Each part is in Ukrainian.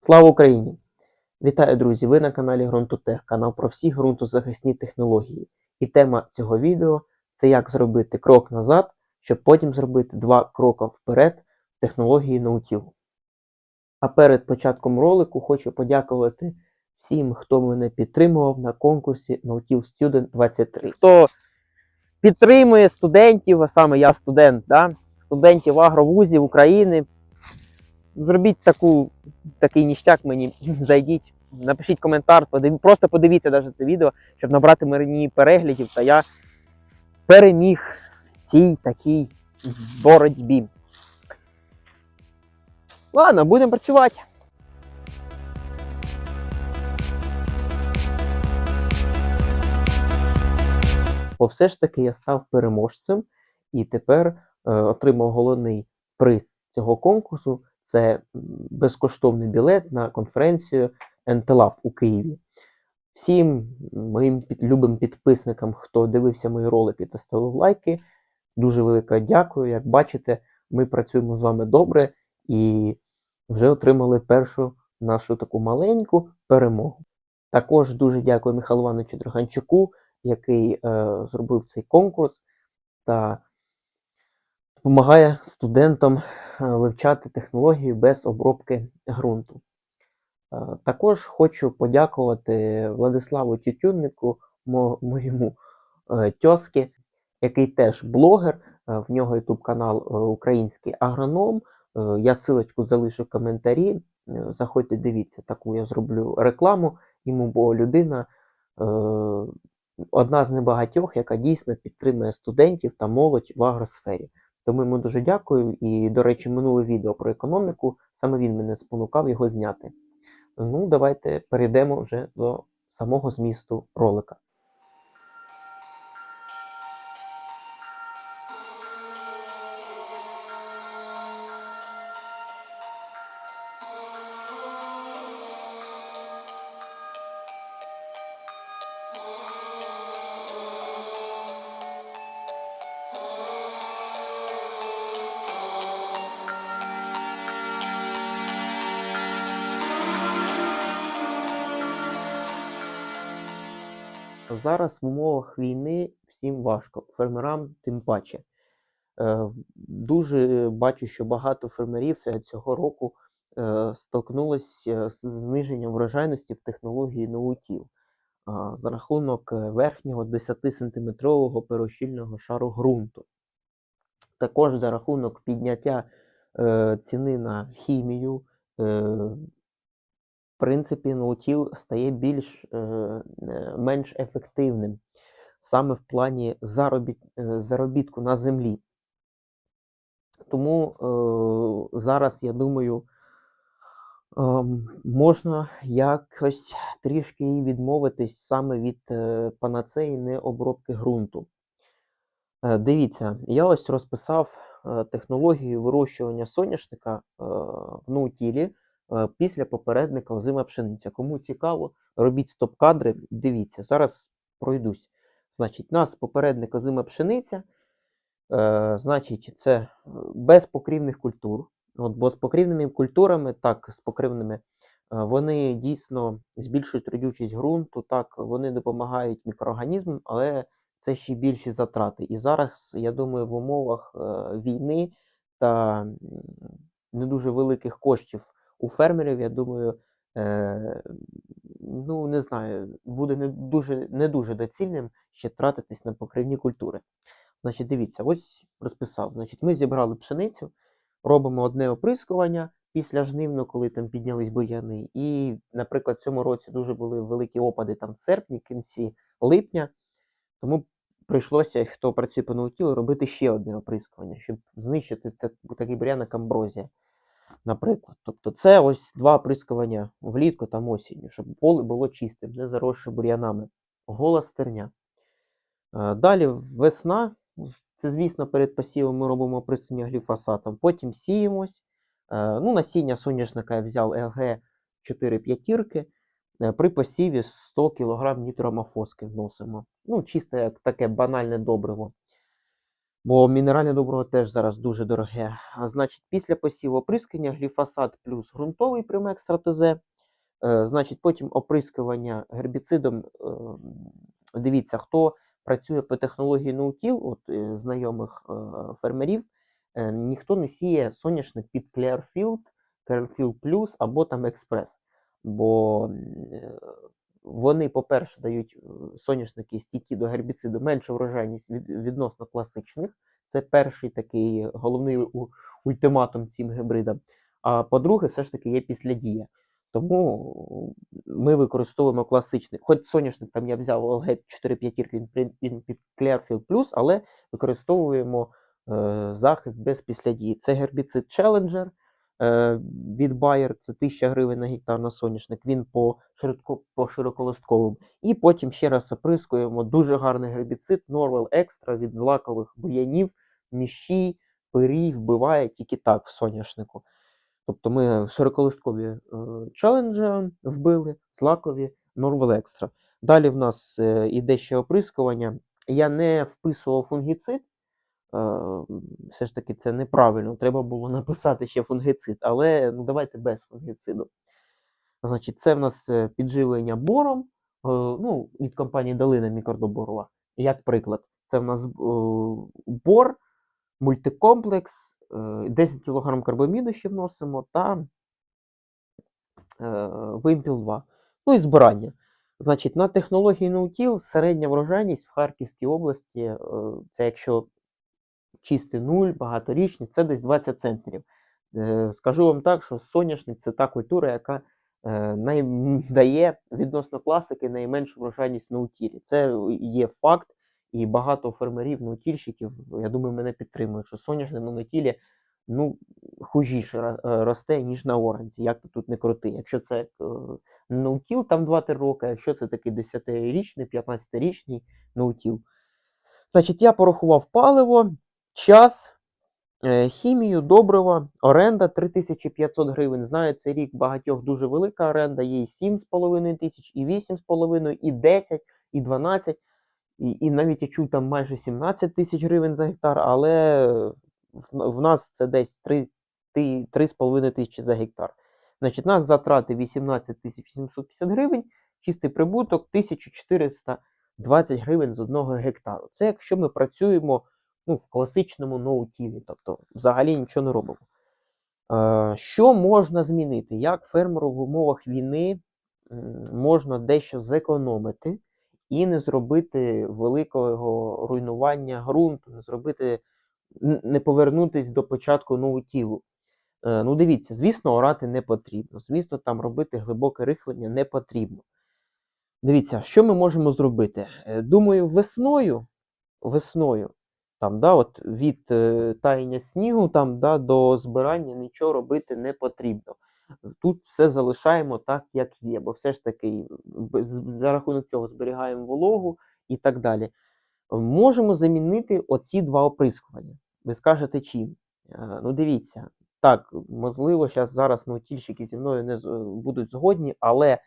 Слава Україні! Вітаю, друзі! Ви на каналі Ґрунтотех, канал про всі ґрунтозахисні технології. І тема цього відео це як зробити крок назад, щоб потім зробити два кроки вперед в технології ноутіл. А перед початком ролику хочу подякувати всім, хто мене підтримував на конкурсі Nautil Student 23. Хто підтримує студентів, а саме я студент, да? студентів агровузів України. Зробіть таку, такий ніштяк мені, зайдіть, напишіть коментар, подив... просто подивіться навіть це відео, щоб набрати мені переглядів, та я переміг в цій такій боротьбі. Ладно, будемо працювати. Бо все ж таки я став переможцем і тепер е, отримав головний приз цього конкурсу це безкоштовний білет на конференцію NTLab у Києві. Всім моїм любим підписникам, хто дивився мої ролики та ставив лайки, дуже велике дякую. Як бачите, ми працюємо з вами добре і вже отримали першу нашу таку маленьку перемогу. Також дуже дякую Михайлу Івановичу Драганчуку, який е, зробив цей конкурс та допомагає студентам е, вивчати технології без обробки ґрунту. Е, Також хочу подякувати Владиславу Тютюннику, моєму е, тьоски, який теж блогер. В нього YouTube канал Український агроном. Я силочку залишу в коментарі. Заходьте, дивіться, таку я зроблю рекламу йому, бо людина одна з небагатьох, яка дійсно підтримує студентів та молодь в агросфері. Тому йому дуже дякую. І, до речі, минуле відео про економіку, саме він мене спонукав його зняти. Ну, давайте перейдемо вже до самого змісту ролика. Зараз в умовах війни всім важко, фермерам тим паче. Е, Дуже бачу, що багато фермерів е, цього року е, столкнулися з зниженням врожайності в технології ноутіл а, за рахунок верхнього 10-сантиметрового перощільного шару ґрунту. Також за рахунок підняття ціни на хімію, принципі, ноутіл стає більш е, е, менш ефективним саме в плані заробіт, е, заробітку на землі. Тому е, зараз, я думаю, ем, можна якось трішки відмовитись саме від е, панацеї необробки ґрунту. Е, Дивіться, я ось розписав е, технологію вирощування соняшника е, в ноутілі е, після попередника озима пшениця. Кому цікаво, робіть стоп-кадри, дивіться, зараз пройдусь. Значить, у нас попередник озима пшениця. Е, значить, це е, без покрівних культур. От, бо з покрівними культурами, так, з покривними, е, вони дійсно збільшують родючість ґрунту, так, вони допомагають мікроорганізмам, але це ще більші затрати. І зараз, я думаю, в умовах е, війни та не дуже великих коштів у фермерів, я думаю, е, ну не знаю, буде не дуже, не дуже доцільним ще тратитись на покривні культури. Значить, дивіться, ось розписав. Значить, ми зібрали пшеницю, робимо одне оприскування після жнивну, коли там піднялись бур'яни. І, наприклад, в цьому році дуже були великі опади там в серпні, кінці липня. Тому прийшлося, хто працює по наутілу, робити ще одне оприскування, щоб знищити так, такий бур'ян, як амброзія, наприклад. Тобто це ось два оприскування влітку та осінню, щоб поле було чистим, не заросше бур'янами. Гола стерня. Е, Далі весна. Це, звісно, перед посівом ми робимо оприскування гліфосатом. Потім сіємось. Е, Ну, насіння соняшника я взяв ЛГ 4 п'ятірки. Е, При посіві 100 кг нітромофоски вносимо. Ну, чисто як таке банальне добриво. Бо мінеральне добриво теж зараз дуже дороге. А значить, після посіву оприскування гліфосат плюс ґрунтовий примек ТЗ. Е, значить, потім оприскування гербіцидом. Е, дивіться, хто працює по технології ноутіл, от е, знайомих е, фермерів, е, ніхто не сіє соняшник під Clearfield, Clearfield Plus або там Експрес. Бо е, вони, по-перше, дають е, соняшники стійкі до гербіциду меншу врожайність від, відносно класичних. Це перший такий головний ультиматум цим гібридам. А по-друге, все ж таки є післядія. Тому ми використовуємо класичний. Хоч соняшник там я взяв LG 4 п'ятірки, він, під Clearfield Plus, але використовуємо е, захист без післядії. Це гербіцид Challenger е, від Bayer, це 1000 гривень на гектар на соняшник, він по, широко, по широколистковому. І потім ще раз оприскуємо дуже гарний гербіцид Norwell Extra від злакових буянів, міщі, пирій вбиває тільки так в соняшнику. Тобто ми широколисткові е, вбили, злакові Norwell Extra. Далі в нас е, іде ще оприскування. Я не вписував фунгіцид. Е, все ж таки це неправильно. Треба було написати ще фунгіцид, але ну, давайте без фунгіциду. Значить, це в нас е, підживлення бором, е, ну, від компанії Долина мікродоборова. Як приклад, це в нас бор, мультикомплекс, е, 10 кг карбаміду ще вносимо та вимпіл 2. Ну і збирання. Значить, на технології ноутіл середня врожайність в Харківській області, це якщо чистий нуль, багаторічний, це десь 20 центнерів. Е, Скажу вам так, що соняшник це та культура, яка е, дає відносно класики найменшу врожайність на утілі. Це є факт, і багато фермерів, наутільщиків, я думаю, мене підтримують, що соняшник на наутілі ну, хужіше е, росте, ніж на оранці. Як ти тут не крути. Якщо це наутіл, там 2-3 роки, якщо це такий 10-річний, 15-річний наутіл. Значить, я порахував паливо, час, е, хімію, добрива, оренда 3500 гривень. Знаю, цей рік багатьох дуже велика оренда, є і 7,5 тисяч, і 8,5, і 10, і 12, і, і навіть я чув там майже 17 тисяч гривень за гектар, але в, в нас це десь 3,5 тисячі за гектар. Значить, нас затрати 18 тисяч 750 гривень, чистий прибуток 1420 гривень з одного гектару. Це якщо ми працюємо ну, в класичному ноутілі, тобто взагалі нічого не робимо. Е, що можна змінити? Як фермеру в умовах війни можна дещо зекономити і не зробити великого руйнування ґрунту, не зробити, не повернутись до початку ноутілу? Е, Ну, дивіться, звісно, орати не потрібно. Звісно, там робити глибоке рихлення не потрібно. Дивіться, що ми можемо зробити? Е, Думаю, весною, весною, там, да, от від е, таяння снігу там, да, до збирання нічого робити не потрібно. Тут все залишаємо так, як є, бо все ж таки за рахунок цього зберігаємо вологу і так далі. Можемо замінити оці два оприскування. Ви скажете чим? Е, Ну, дивіться, так, можливо, зараз зараз наутільщики зі мною не е, будуть згодні, але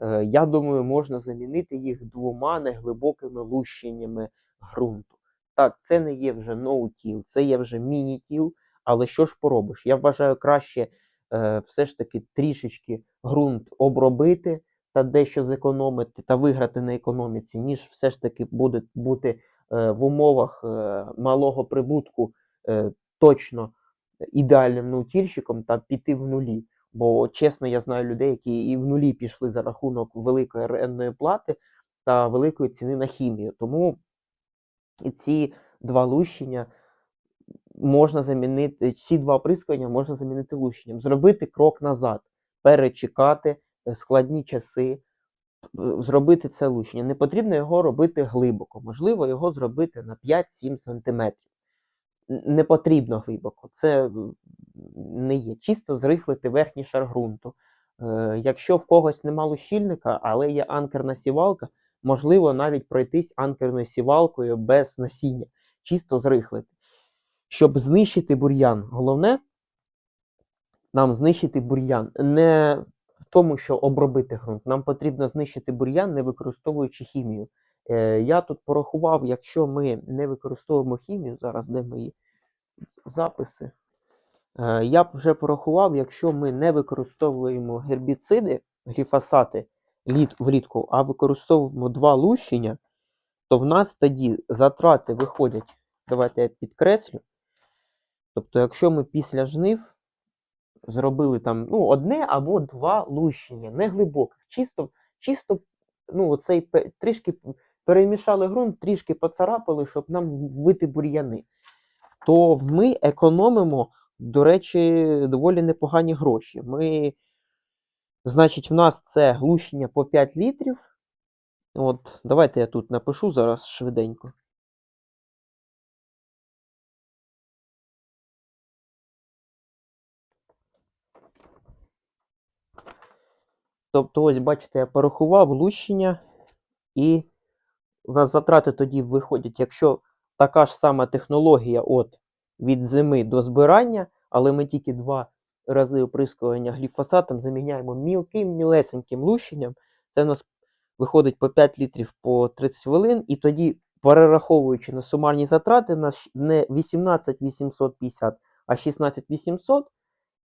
е, я думаю, можна замінити їх двома неглибокими лущеннями ґрунту. Так, це не є вже ноутіл, це є вже міні-тіл, але що ж поробиш? Я вважаю краще е, все ж таки трішечки ґрунт обробити та дещо зекономити та виграти на економіці, ніж все ж таки буде бути е, в умовах е, малого прибутку е, точно ідеальним наутільщиком та піти в нулі. Бо чесно, я знаю людей, які і в нулі пішли за рахунок великої орендної плати та великої ціни на хімію. Тому і ці два лущення можна замінити, ці два оприскування можна замінити лущенням. Зробити крок назад, перечекати е, складні часи, е, зробити це лущення. Не потрібно його робити глибоко, можливо, його зробити на 5-7 см. Не потрібно глибоко, це не є. Чисто зрихлити верхній шар ґрунту. Е, якщо в когось нема лущильника, але є анкерна сівалка, можливо навіть пройтись анкерною сівалкою без насіння, чисто зрихлити. Щоб знищити бур'ян, головне нам знищити бур'ян не в тому, що обробити ґрунт. Нам потрібно знищити бур'ян, не використовуючи хімію. Е, Я тут порахував, якщо ми не використовуємо хімію, зараз де мої записи. Е, Я вже порахував, якщо ми не використовуємо гербіциди, гліфосати літ, влітку, а використовуємо два лущення, то в нас тоді затрати виходять. Давайте я підкреслю. Тобто, якщо ми після жнив зробили там ну, одне або два лущення, не глибоких, чисто, чисто ну, оцей трішки перемішали ґрунт, трішки поцарапали, щоб нам вбити бур'яни, то ми економимо, до речі, доволі непогані гроші. Ми, значить, в нас це глущення по 5 літрів. От, давайте я тут напишу зараз швиденько. Тобто, ось, бачите, я порахував лущення, і у нас затрати тоді виходять, якщо така ж сама технологія от від зими до збирання, але ми тільки два рази оприскування гліфосатом заміняємо мілким, мілесеньким лущенням, це у нас виходить по 5 літрів по 30 хвилин, і тоді, перераховуючи на сумарні затрати, у нас не 18 850, а 16 800,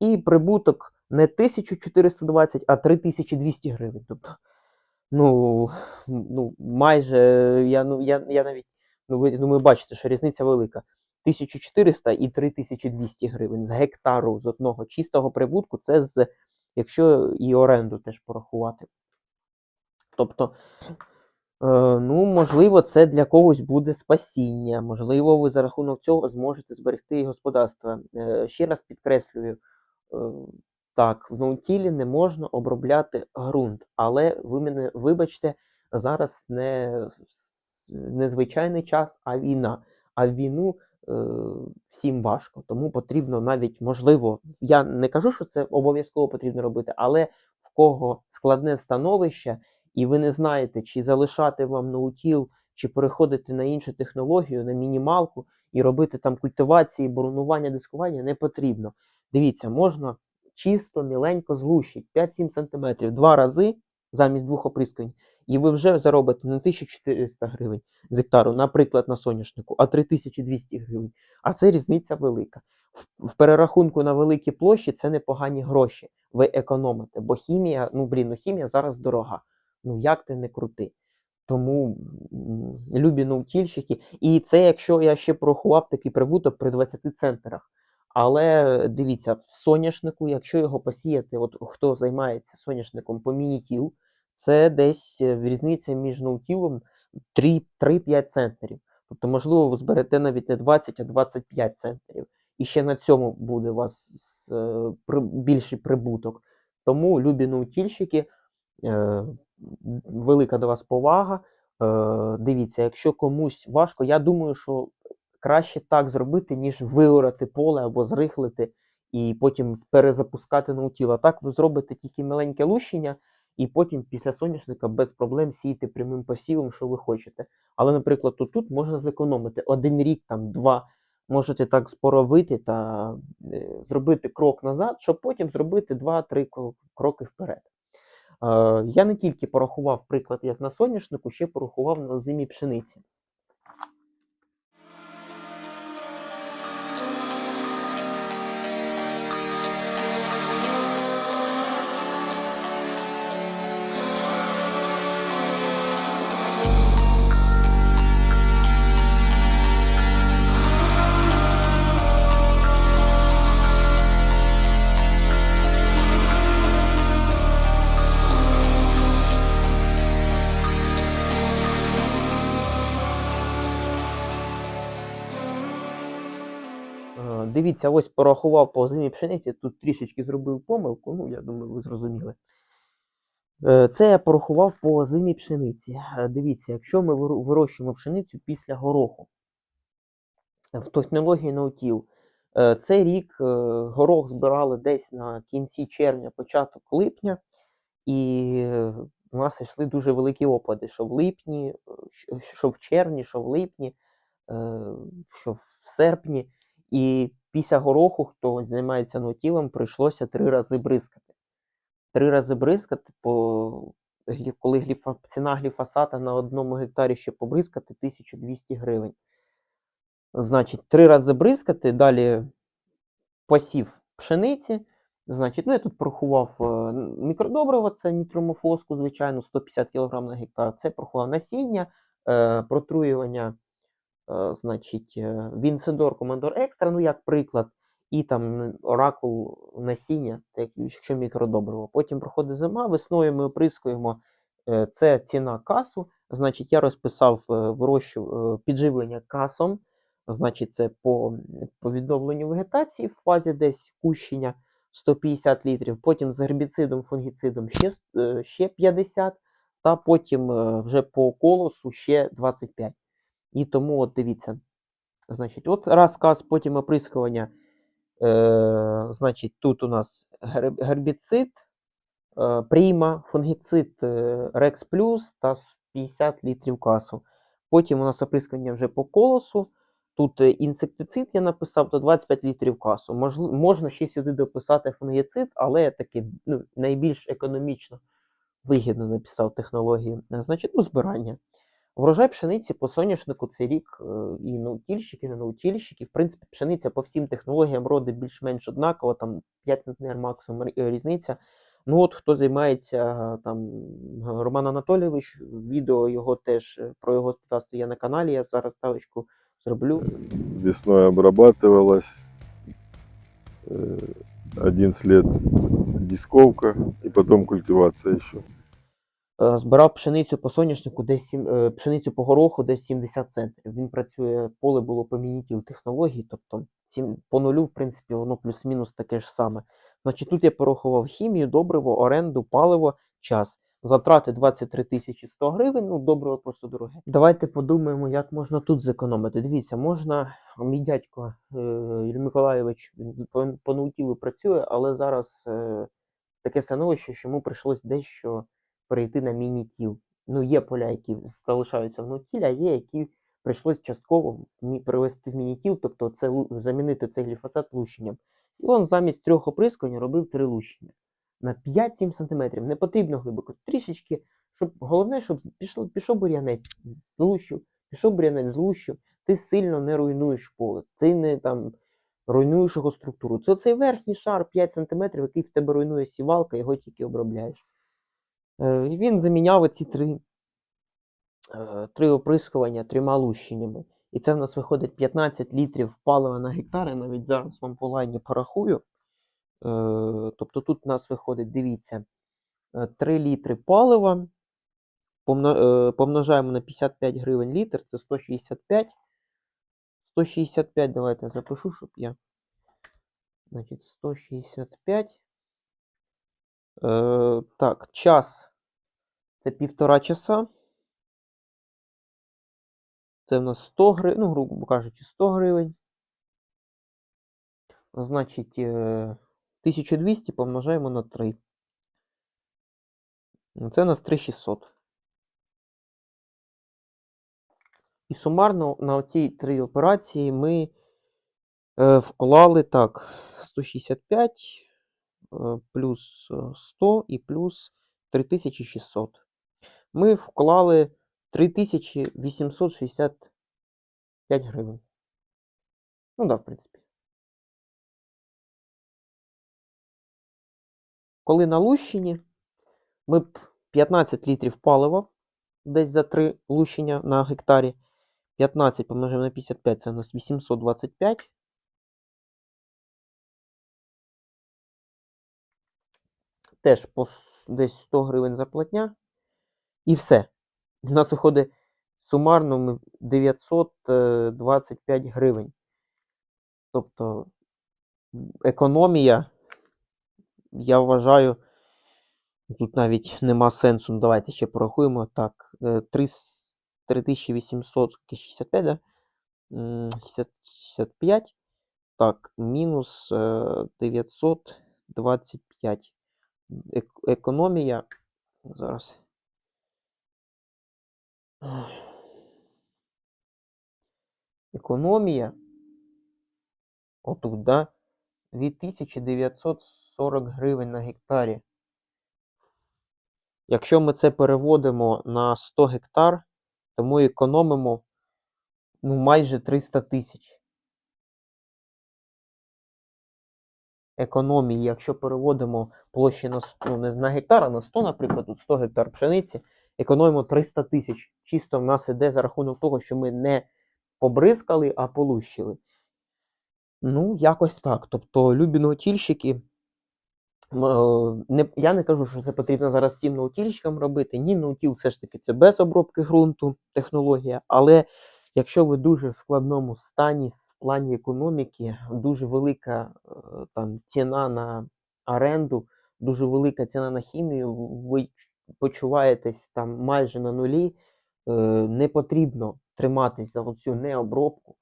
і прибуток не 1420, а 3200 гривень. Тобто, ну, ну майже я, ну, я, я навіть, ну ви, ну, ви бачите, що різниця велика. 1400 і 3200 гривень з гектару з одного чистого прибутку, це з, якщо і оренду теж порахувати. Тобто, е, ну, можливо, це для когось буде спасіння, можливо, ви за рахунок цього зможете зберегти господарство. Е, ще раз підкреслюю, е, так, в ноутілі не можна обробляти ґрунт, але ви мене вибачте, зараз не, с- не звичайний час, а війна. А війну всім важко, тому потрібно навіть, можливо, я не кажу, що це обов'язково потрібно робити, але в кого складне становище, і ви не знаєте, чи залишати вам ноутіл, чи переходити на іншу технологію, на мінімалку, і робити там культивації, боронування, дискування не потрібно. Дивіться, можна чисто, міленько злущить 5-7 см два рази замість двох оприскувань, і ви вже заробите не 1400 гривень з гектару, наприклад, на соняшнику, а 3200 гривень. А це різниця велика. В, перерахунку на великі площі це непогані гроші. Ви економите, бо хімія, ну блін, ну хімія зараз дорога. Ну як ти не крути. Тому любі наутільщики. І це якщо я ще порахував такий прибуток при 20 центрах. Але дивіться, в соняшнику, якщо його посіяти, от хто займається соняшником по мінітіл, це десь е, різниця між ноутілом 3-5 центнерів. Тобто, можливо, ви зберете навіть не 20, а 25 центнерів. І ще на цьому буде у вас е, більший прибуток. Тому, любі наутільщики, е, велика до вас повага. Дивіться, якщо комусь важко, я думаю, що краще так зробити, ніж виорати поле або зрихлити і потім перезапускати наутіл. А так ви зробите тільки маленьке лущення, і потім після соняшника без проблем сіяти прямим посівом, що ви хочете. Але, наприклад, тут, тут можна зекономити один рік, там два. Можете так споровити та е, зробити крок назад, щоб потім зробити 2-3 кроки вперед. Е, я не тільки порахував приклад, як на соняшнику, ще порахував на зимі пшениці. Дивіться, ось порахував по зимі пшениці, тут трішечки зробив помилку, ну, я думаю, ви зрозуміли. Е, Це я порахував по зимі пшениці. Е, Дивіться, якщо ми виро- вирощуємо пшеницю після гороху в технології ноутіл, е, цей рік горох збирали десь на кінці червня, початок липня, і у нас йшли дуже великі опади, що в липні, що- в червні, що в липні, що в серпні. І після гороху, хто займається нотілом, прийшлося три рази бризкати. Три рази бризкати по коли гліфа, ціна гліфосата на одному гектарі ще побризкати 1200 гривень. Значить, три рази бризкати, далі посів пшениці. Значить, ну я тут порахував е, мікродобриво, це нітромофоску, звичайно, 150 кг на гектар. Це порахував насіння, е, протруювання, значить, е, Вінсендор Командор Екстра, ну як приклад, і там оракул насіння, якщо мікродобриво. Потім проходить зима, весною ми оприскуємо. е, Це ціна касу. Значить, я розписав е, вирощу, е, підживлення касом. Значить, це по, по відновленню вегетації в фазі десь кущення 150 літрів, потім з гербіцидом, фунгіцидом ще, е, ще 50, та потім е, вже по колосу ще 25. І тому, от дивіться, значить, от раз кас, потім оприскування. Е, значить, тут у нас гербіцид, е, прийма, фунгіцид е, Plus та 50 літрів касу. Потім у нас оприскування вже по колосу. Тут е, інсектицид я написав, то 25 літрів касу. Можли, можна ще сюди дописати фунгіцид, але таки ну, найбільш економічно вигідно написав технологію. Е, Значить, ну, збирання. Врожай пшениці по соняшнику цей рік е, і наутільщики, і не наутільщики. В принципі, пшениця по всім технологіям роди більш-менш однаково, там 5 центнер максимум е, різниця. Ну от хто займається там Роман Анатолійович, відео його теж е, про його господарство є на каналі. Я зараз ставочку зроблю. Весной обрабатывалась. Э, 11 лет дисковка и потом культивация еще. Е, Збирав пшеницю по соняшнику, десь сім- е, пшеницю по гороху десь 70 центрів. Він працює, поле було по мінітіл технології, тобто сім- по нулю, в принципі, воно плюс-мінус таке ж саме. Значить, тут я порахував хімію, добриво, оренду, паливо, час. Затрати 23 тисячі 100 гривень, ну добриво просто дороге. Давайте подумаємо, як можна тут зекономити. Дивіться, можна, мій дядько е, Юрій по, по наутілу працює, але зараз е, таке становище, що йому прийшлось дещо перейти на міні-тіл. Ну, є поля, які залишаються в наутілі, а є, які прийшлось частково перевести в міні-тіл, тобто це замінити цей гліфосат лущенням. І він замість трьох оприскувань робив три лущення на 5-7 см. Не потрібно глибоко. Трішечки, щоб головне, щоб пішов, пішов бур'янець, злущив, пішов бур'янець, злущив. Ти сильно не руйнуєш поле, ти не там руйнуєш його структуру. Це цей верхній шар 5 см, який в тебе руйнує сівалка, його тільки обробляєш. Е, І він заміняв оці три, е, три оприскування трьома лущеннями. І це в нас виходить 15 літрів палива на гектар. Я навіть зараз вам по лайні порахую. Е, Тобто тут у нас виходить, дивіться, е, 3 літри палива. Помножаємо на 55 гривень літр, це 165. 165, давайте запишу, щоб я. Значить, 165. Е, так, час це півтора часа. Це в нас 100 гривень, ну, грубо кажучи, 100 гривень. Значить, е, 1200 помножаємо на 3. Ну, Це у нас 3600. І сумарно на оці три операції ми е, вклали так 165 е, плюс е, 100 і плюс 3600. Ми вклали 3865 гривень. Ну да, в принципі. Коли на Лущині ми б 15 літрів палива десь за 3 лущення на гектарі. 15 помножимо на 55, це у нас 825. Теж по десь 100 гривень зарплатня. І все. У нас виходить сумарно 925 гривень. Тобто економія, я вважаю, тут навіть нема сенсу. Ну, давайте ще порахуємо. Так, е, 3 с- 3865, да? 65. Так, мінус е, 925. Ек- економія. Зараз. Економія. Отут, да? 2940 гривень на гектарі. Якщо ми це переводимо на 100 гектар, то ми економимо ну, майже 300 тисяч. Економії, якщо переводимо площі на 100, ну, не на гектар, а на 100, наприклад, тут 100 гектар пшениці, економимо 300 тисяч. Чисто в нас іде за рахунок того, що ми не побризкали, а полущили. Ну, якось так. Тобто, любі наутільщики, е, не, я не кажу, що це потрібно зараз всім наутільщикам робити. Ні, наутіл все ж таки це без обробки ґрунту технологія. Але якщо ви дуже в складному стані в плані економіки, дуже велика е, там ціна на оренду, дуже велика ціна на хімію, ви почуваєтесь там майже на нулі, е, не потрібно триматись за оцю необробку,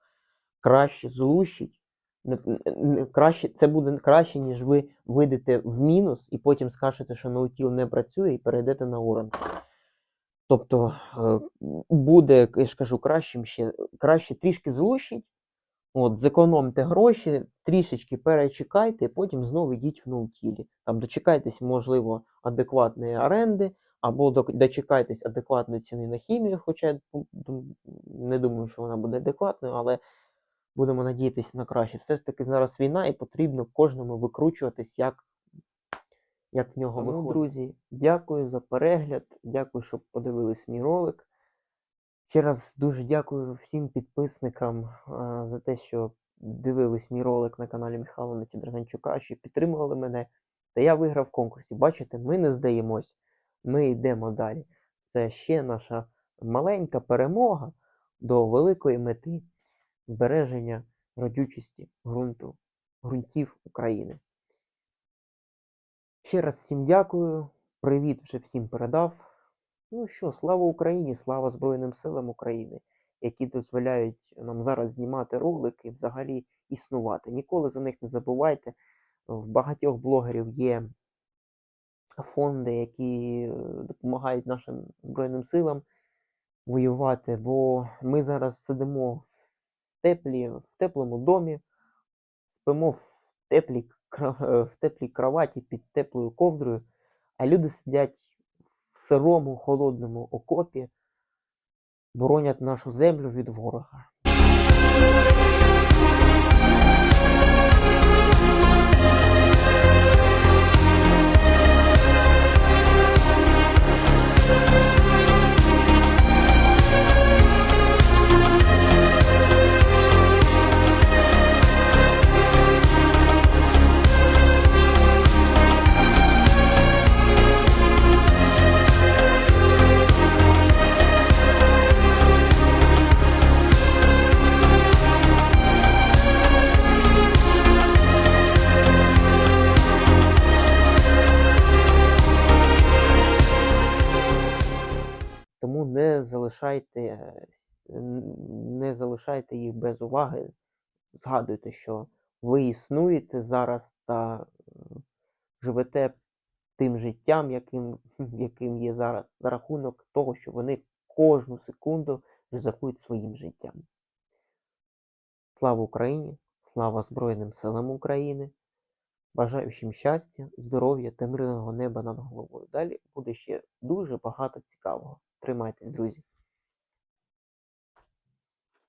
краще злущить. Краще, це буде краще, ніж ви вийдете в мінус і потім скажете, що наутіл не працює, і перейдете на оранку. Тобто е, буде, я ж кажу, кращим ще краще трішки злущить, от, зекономте гроші, трішечки перечекайте, і потім знову йдіть в ноутілі. Там дочекайтесь, можливо, адекватної оренди, або дочекайтесь адекватної ціни на хімію, хоча я не думаю, що вона буде адекватною, але будемо надіятися на краще. Все ж таки зараз війна, і потрібно кожному викручуватись, як, як в нього Тому, виходить. Друзі, дякую за перегляд, дякую, що подивились мій ролик. Ще раз дуже дякую всім підписникам а, за те, що дивились мій ролик на каналі Михайла Драганчука, що підтримували мене. Та я виграв в конкурсі. Бачите, ми не здаємось, ми йдемо далі. Це ще наша маленька перемога до великої мети збереження родючості ґрунту, ґрунтів України. Ще раз всім дякую. Привіт вже всім передав. Ну що, слава Україні, слава Збройним силам України, які дозволяють нам зараз знімати ролики і взагалі існувати. Ніколи за них не забувайте. В багатьох блогерів є фонди, які е, допомагають нашим Збройним силам воювати, бо ми зараз сидимо в теплі, в теплому домі, спимо в теплій, в теплій кроваті під теплою ковдрою, а люди сидять в сирому, холодному окопі, боронять нашу землю від ворога. Залишайте, е, не залишайте їх без уваги. Згадуйте, що ви існуєте зараз та живете тим життям, яким, яким є зараз, за рахунок того, що вони кожну секунду ризикують своїм життям. Слава Україні! Слава Збройним силам України! Бажаю всім щастя, здоров'я та мирного неба над головою. Далі буде ще дуже багато цікавого. Тримайтесь, друзі!